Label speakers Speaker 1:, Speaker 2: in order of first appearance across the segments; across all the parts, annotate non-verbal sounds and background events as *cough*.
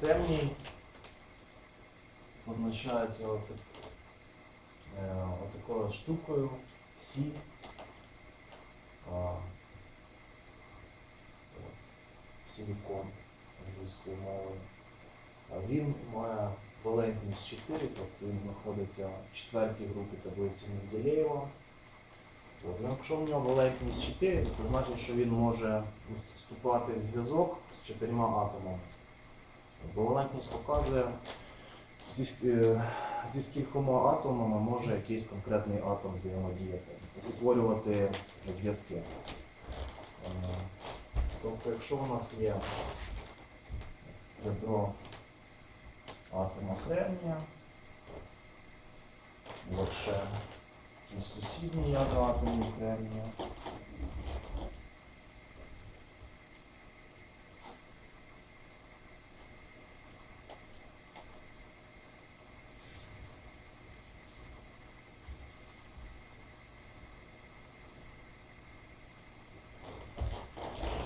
Speaker 1: Кремній позначається от, е, отакою штукою Сі. А, англійською мовою. Він має валентність 4, тобто він знаходиться в четвертій групі таблиці Менделєєва. Ну, Якщо в нього валентність 4, то це значить, що він може вступати в зв'язок з чотирма атомами. Валентність показує, е, зі скількома атомами може якийсь конкретний атом взаємодіяти, утворювати зв'язки. Е, Тобто, якщо у нас є ядро атома кремнія, ще сусідні ядра атомів кремнія.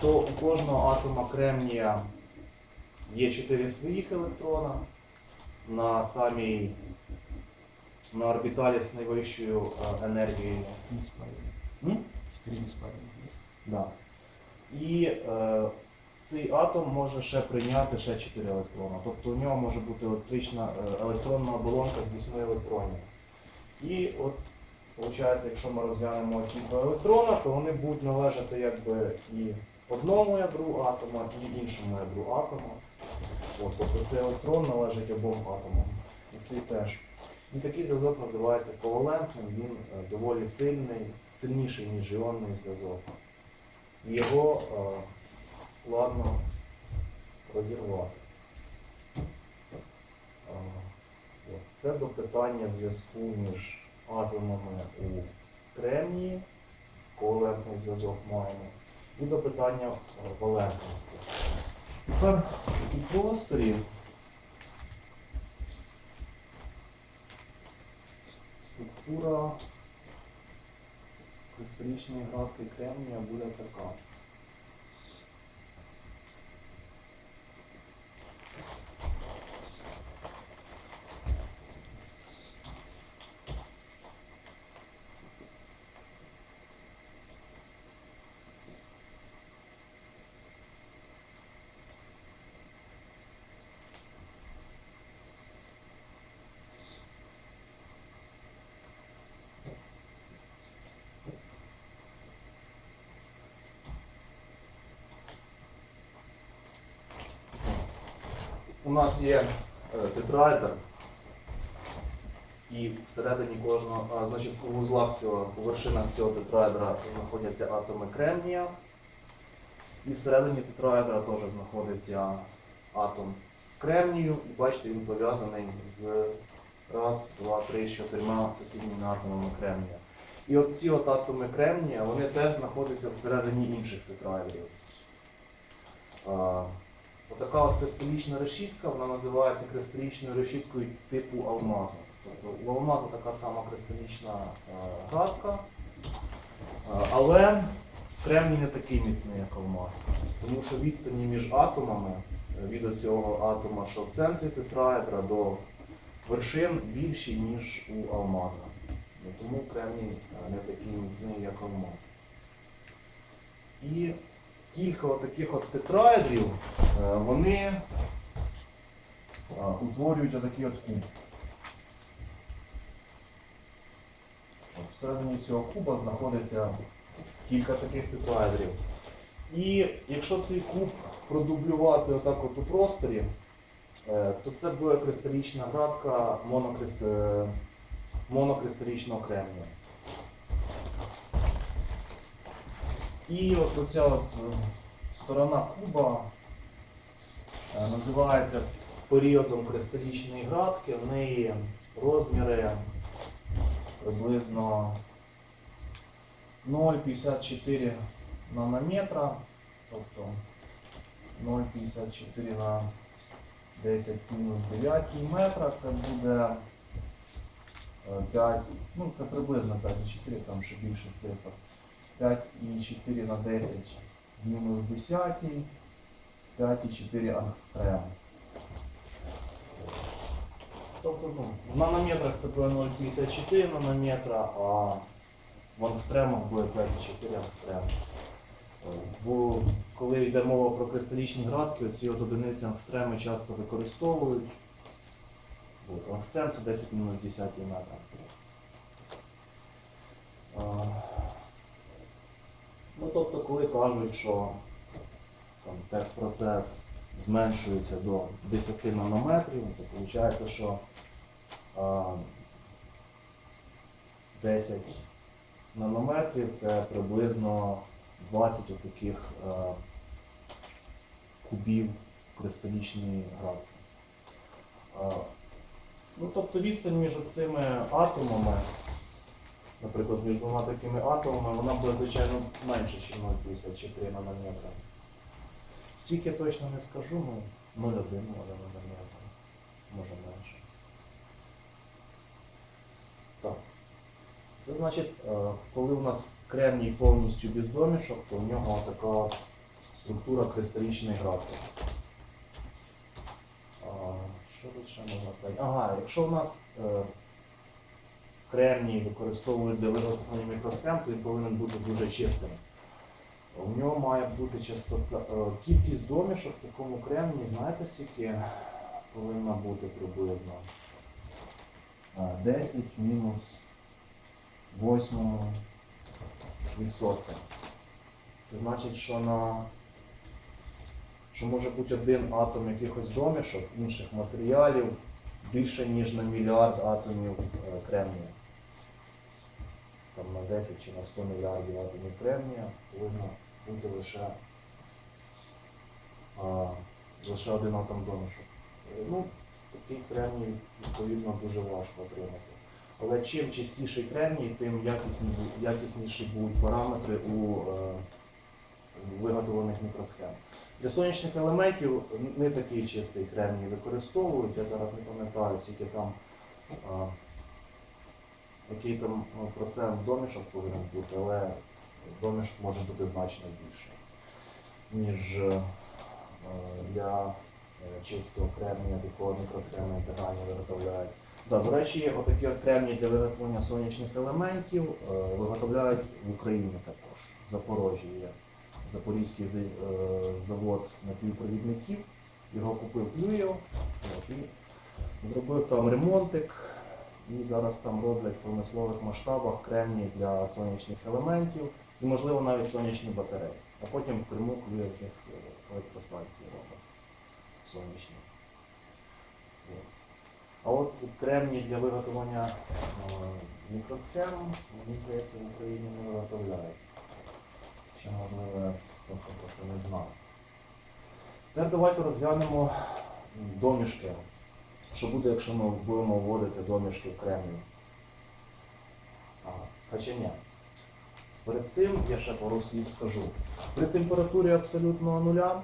Speaker 1: То у кожного атома кремнія є 4 своїх електрона на самій на орбіталі з найвищою е, енергією.
Speaker 2: Не.
Speaker 1: М?
Speaker 2: Не.
Speaker 1: Да. І е, цей атом може ще прийняти ще 4 електрона. Тобто у нього може бути електрична е, електронна оболонка з 8 електронів. І от, виходить, якщо ми розглянемо ці два електрона, то вони будуть належати якби і одному ядру атома, і іншому ядру атома. От, тобто цей електрон належить обом атомам. І цей теж. І такий зв'язок називається ковалентним, він е, доволі сильний, сильніший, ніж іонний зв'язок. Його е, складно розірвати. Е. Це до питання зв'язку між атомами у кремнії, ковалентний зв'язок маємо, і до питання е, валентності. Тепер у просторі структура кристалічної градки кремнія буде така. У нас є е, тетраедр, і всередині кожного, значить, у вузлах цього, у вершинах цього тетраедра знаходяться атоми кремнія. І всередині тетраедра теж знаходиться атом кремнію. І бачите, він пов'язаний з раз, два, три, з чотирма сусідніми атомами кремнія. І от ці от атоми кремнія, вони теж знаходяться всередині інших тетраедрів. Отака от кристалічна решітка, вона називається кристалічною решіткою типу алмазу. Тобто у алмазу така сама кристалічна е, градка, Е, але кремній не такий міцний, як алмаз. Тому що відстані між атомами е, від цього атома, що в центрі тетраедра до вершин більші, ніж у алмаза. Тому кремній не такий міцний, як алмаз. І кілька таких от тетраедрів, е, вони е, утворюють отакий от куб. Всередині цього куба знаходиться кілька таких тетраедрів. І якщо цей куб продублювати отак от у просторі, е, то це буде кристалічна градка монокрист... монокристалічного кремнію. І от оця от е, сторона куба е, називається періодом кристалічної градки. В неї розміри приблизно 0,54 нанометра, тобто 0,54 на 10 мінус 9 метра, це буде е, 5, ну це приблизно 5,4, там ще більше цифр. 5,4 на 10 мінус 10, 5,4 ангстрем. Тобто, ну, в нанометрах це буде 0,54 нанометра, а в ангстремах буде 5,4 ангстрем. В, коли йде мова про кристалічні градки, оці от одиниці ангстреми часто використовують. От, ангстрем це 10 мінус 10 метра. Е, Ну, тобто, коли кажуть, що там, техпроцес зменшується до 10 нанометрів, то виходить, що а, 10 нанометрів це приблизно 20 таких а, кубів кристалічної градки. А, ну, тобто відстань між цими атомами, наприклад, між двома такими атомами, вона буде, звичайно, менше, ніж 0,54 нанометра. Скільки точно не скажу, ну 0,1 може нанометра, може менше. Так. Це значить, е, коли у нас кремній повністю без домішок, то в нього така структура кристалічної градки. А, Що тут ще можна сказати? Ага, якщо у нас е, кремній використовують для виготовлення мікросхем, то він повинен бути дуже чистим. У нього має бути частота. е, Кількість домішок в такому кремні, знаєте, скільки повинна бути приблизно? Е, 10 мінус 8 відсотка. Це значить, що на що може бути один атом якихось домішок, інших матеріалів більше, ніж на мільярд атомів е, кремнія. Там на 10 чи на 100 мільярдів атомів кремнія повинно бути лише, а, лише один атом домішок. Е, Ну, такий кремній, відповідно, дуже важко отримати. Але чим чистіший кремній, тим якісні, якісніші будуть параметри у е, виготовлених мікросхем. Для сонячних елементів не такий чистий кремній використовують. Я зараз не пам'ятаю, скільки там, а, який там ну, процент домішок повинен бути, але домішок може бути значно більше, ніж е, для е, чистого кремнія, з якого мікросхеми інтегральні виготовляють. Да, до речі, отакі от кремні для виготовлення сонячних елементів е, виготовляють в Україні також. В Запорожжі є Запорізький е, завод напівпровідників. Його купив Плюєв і зробив там ремонтик. І зараз там роблять в промислових масштабах кремні для сонячних елементів і, можливо, навіть сонячні батареї. А потім в Криму Плюєв з них е, електростанції робить сонячні. А от кремній для виготовлення е, мікросхем, мені здається, в Україні не виготовляють. Ще, можливо, я просто не знав. Тепер давайте розглянемо домішки. Що буде, якщо ми будемо вводити домішки в кремній? Ага, ні. Перед цим я ще пару слів скажу. При температурі абсолютного нуля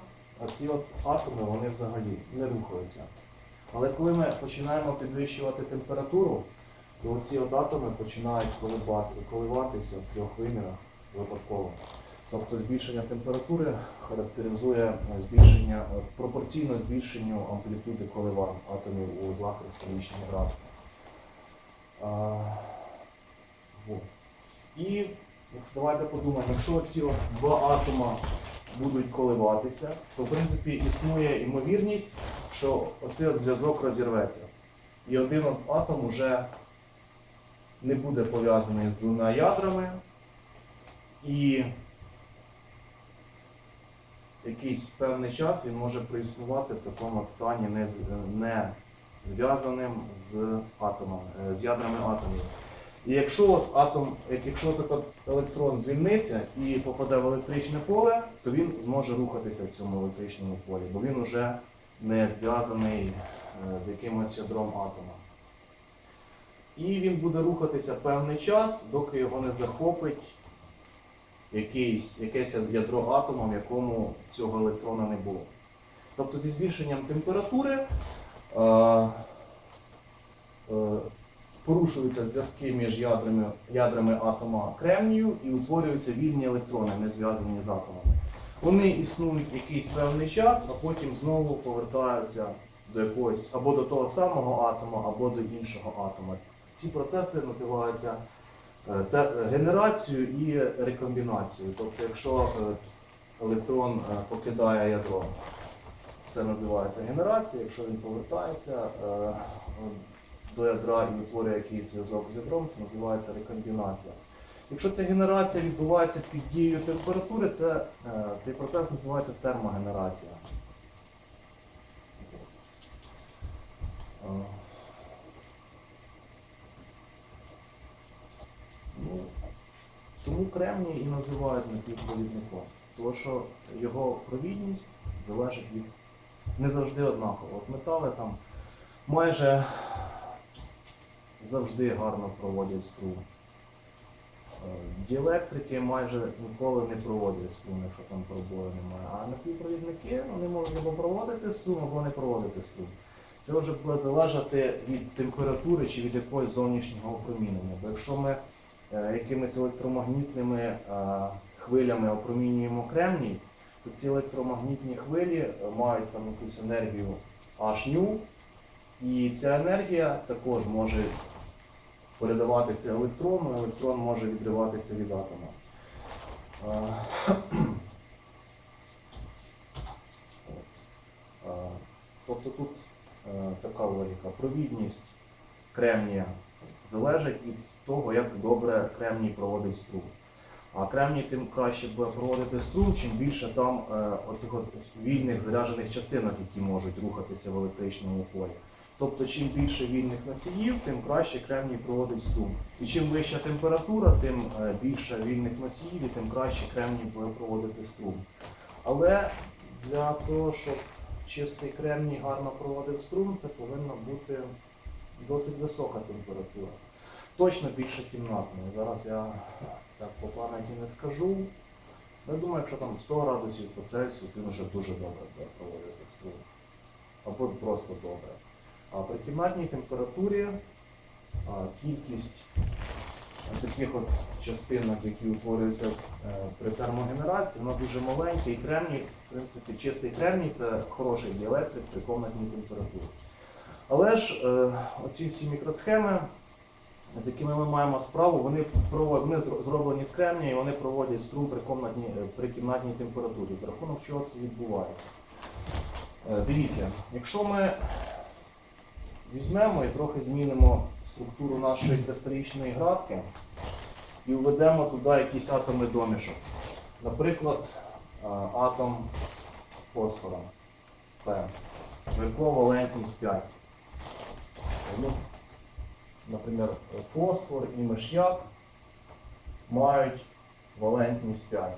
Speaker 1: ці от атоми вони взагалі не рухаються. Але коли ми починаємо підвищувати температуру, то от атоми починають коливатися в трьох вимірах випадково. Тобто збільшення температури характеризує е, збільшення, е, пропорційно збільшенню амплітуди коливань атомів у узлах. А, во. І давайте подумаємо, якщо ці два атома будуть коливатися, то в принципі існує ймовірність, що оцей зв'язок розірветься. І один атом уже не буде пов'язаний з двома ядрами, і якийсь певний час він може проіснувати в такому стані не, не зв'язаним з атомом, е, з ядрами атомів. І якщо от атом, якщо от електрон звільниться і попаде в електричне поле, то він зможе рухатися в цьому електричному полі, бо він вже не зв'язаний е, з якимось ядром атома. І він буде рухатися певний час, доки його не захопить якийсь, якесь ядро атома, в якому цього електрона не було. Тобто зі збільшенням температури е, е, порушуються зв'язки між ядрами, ядрами атома кремнію і утворюються вільні електрони, не зв'язані з атомами. Вони існують якийсь певний час, а потім знову повертаються до якогось або до того самого атома, або до іншого атома. Ці процеси називаються е, е, і рекомбінацією. Тобто, якщо е, електрон покидає ядро, це називається генерація. Якщо він повертається до ядра і утворює якийсь зв'язок з ядром, це називається рекомбінація. Якщо ця генерація відбувається під дією температури, це, цей процес називається термогенерація. Е, Ну, тому кремній і називають напівпровідником, тому що його провідність залежить від не завжди однаково. От метали там майже завжди гарно проводять струм. Е, Діелектрики майже ніколи не проводять струм, якщо там пробою немає. А напівпровідники вони можуть або проводити струм, або не проводити струм. Це вже буде залежати від температури чи від якогось зовнішнього опромінення. Бо якщо ми якимись електромагнітними е, хвилями опромінюємо кремній, то ці електромагнітні хвилі е, мають там якусь енергію Hν, і ця енергія також може передаватися електрону, електрон може відриватися від атома. Е. *clears throat* Е, Тобто тут е, така логіка. Провідність кремнія залежить від того, як добре кремній проводить струм. А кремній тим краще буде проводити струм, чим більше там е, оцих от вільних заряджених частинок, які можуть рухатися в електричному полі. Тобто, чим більше вільних носіїв, тим краще кремній проводить струм. І чим вища температура, тим е, більше вільних носіїв, і тим краще кремній буде проводити струм. Але для того, щоб чистий кремній гарно проводив струм, це повинна бути досить висока температура. Точно більше кімнатної. Зараз я так по пам'яті не скажу. Я думаю, якщо там 100 градусів по Цельсію, він вже дуже добре буде проводити струм. Або просто добре. А при кімнатній температурі кількість таких от частинок, які утворюються е, при термогенерації, вона дуже маленька і кремній, в принципі, чистий кремній це хороший діелектрик при комнатній температурі. Але ж е, оці всі мікросхеми, з якими ми маємо справу, вони, вони зроблені з кремнія і вони проводять струм при, комнатній, е, при кімнатній температурі. За рахунок чого це відбувається? Е, Дивіться, якщо ми візьмемо і трохи змінимо структуру нашої кристалічної градки і введемо туди якісь атоми домішок. Наприклад, е, атом фосфора П, в якого валентність 5. Наприклад, фосфор і миш'як мають валентність 5.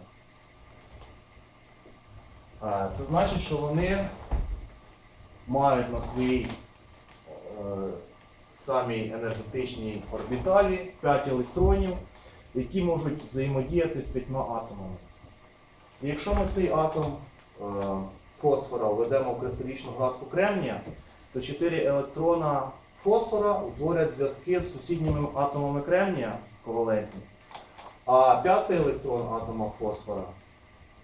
Speaker 1: Е, Це значить, що вони мають на своїй е, самій енергетичній орбіталі 5 електронів, які можуть взаємодіяти з п'ятьма атомами. І якщо ми цей атом е, фосфора введемо в кристалічну градку кремнія, то 4 електрона фосфора утворять зв'язки з сусідніми атомами кремнія ковалентні. А п'ятий електрон атома фосфора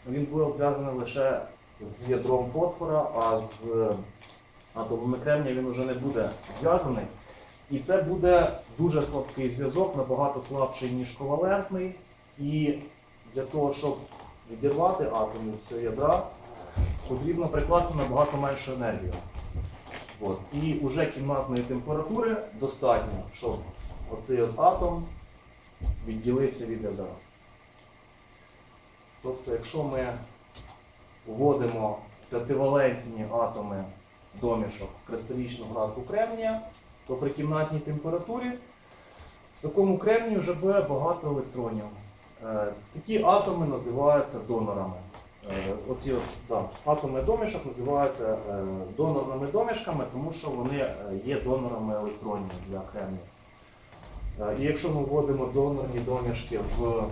Speaker 1: він буде зв'язаний лише з ядром фосфора, а з атомами кремнія він вже не буде зв'язаний. І це буде дуже слабкий зв'язок, набагато слабший, ніж ковалентний. І для того, щоб відірвати атоми цього ядра, потрібно прикласти набагато меншу енергію. От. І вже кімнатної температури достатньо, щоб оцей от атом відділився від ядра. Тобто, якщо ми вводимо п'ятивалентні атоми домішок кристалічну градку кремнія, то при кімнатній температурі в такому кремнії вже буде багато електронів. Е, Такі атоми називаються донорами. Е, Оці от, да, атоми домішок називаються е, донорними домішками, тому що вони е, є донорами електронів для кремнію. І якщо ми вводимо донорні домішки в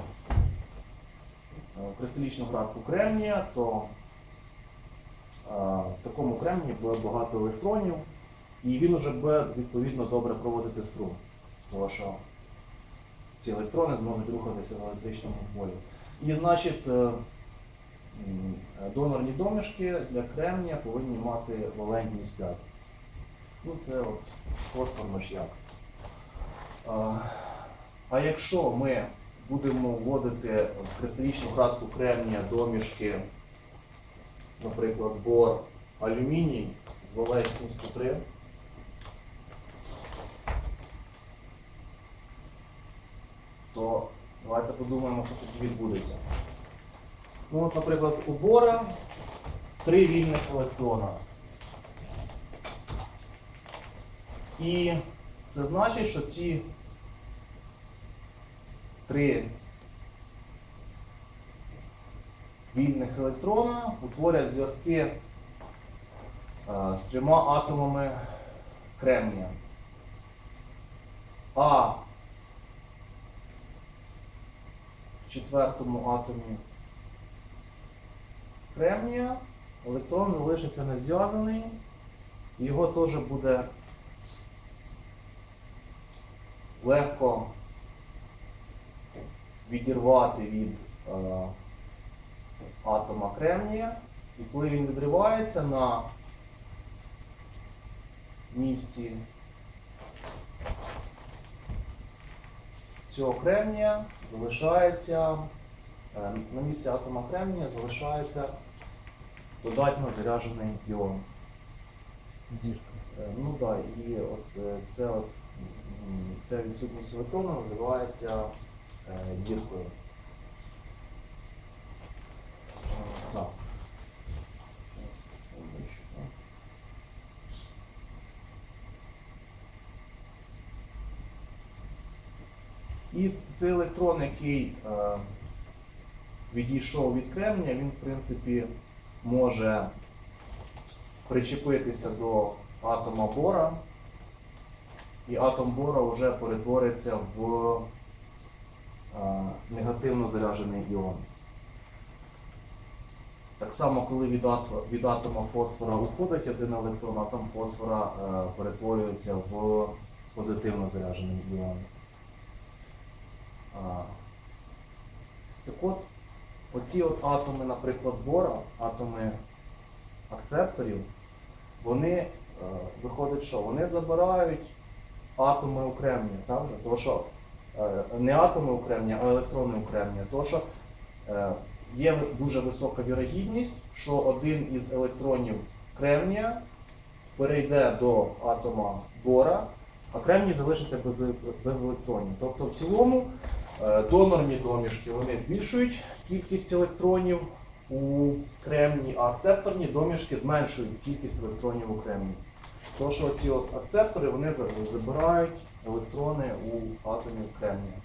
Speaker 1: кристалічну градку кремнія, то в такому кремнії буде багато електронів, і він вже буде відповідно добре проводити струм, тому що ці електрони зможуть рухатися в електричному полі. І значить, донорні домішки для кремнія повинні мати валентність 5. Ну, це от фосфор миш'як. А, а якщо ми будемо вводити в кристалічну градку кремнія домішки, наприклад, бор, алюміній з валентністю 3, то давайте подумаємо, що тоді відбудеться. Ну, от, наприклад, у бора три вільних електрона. І це значить, що ці три вільних електрона утворять зв'язки е, з трьома атомами кремнія. А в четвертому атомі кремнія електрон залишиться не зв'язаний, його теж буде легко відірвати від е, атома кремнія. І коли він відривається на місці цього кремнія залишається на місці атома кремнія залишається додатньо заряджений іон. Е, Ну так, да, і от е, це от, ця відсутність електрона називається е, діркою. Е, Так. І цей електрон, який е, відійшов від кремня, він, в принципі, може причепитися до атома бора, і атом бора вже перетвориться в е, негативно заряджений іон. Так само, коли від, асфа- від атома фосфора уходить один електрон, атом фосфора е, перетворюється в позитивно заряджений іон. А, Так от, оці от атоми, наприклад, бора, атоми акцепторів, вони е, виходить, що вони забирають атоми окремлення, же? Тому що е, не атоми окремлення, а електрони окремлення. Тому що е, є дуже висока вірогідність, що один із електронів кремнія перейде до атома бора, а кремній залишиться без, електронів. Тобто в цілому донорні домішки вони збільшують кількість електронів у кремні, а акцепторні домішки зменшують кількість електронів у кремні. Тому що ці от акцептори вони забирають електрони у атомів кремнія.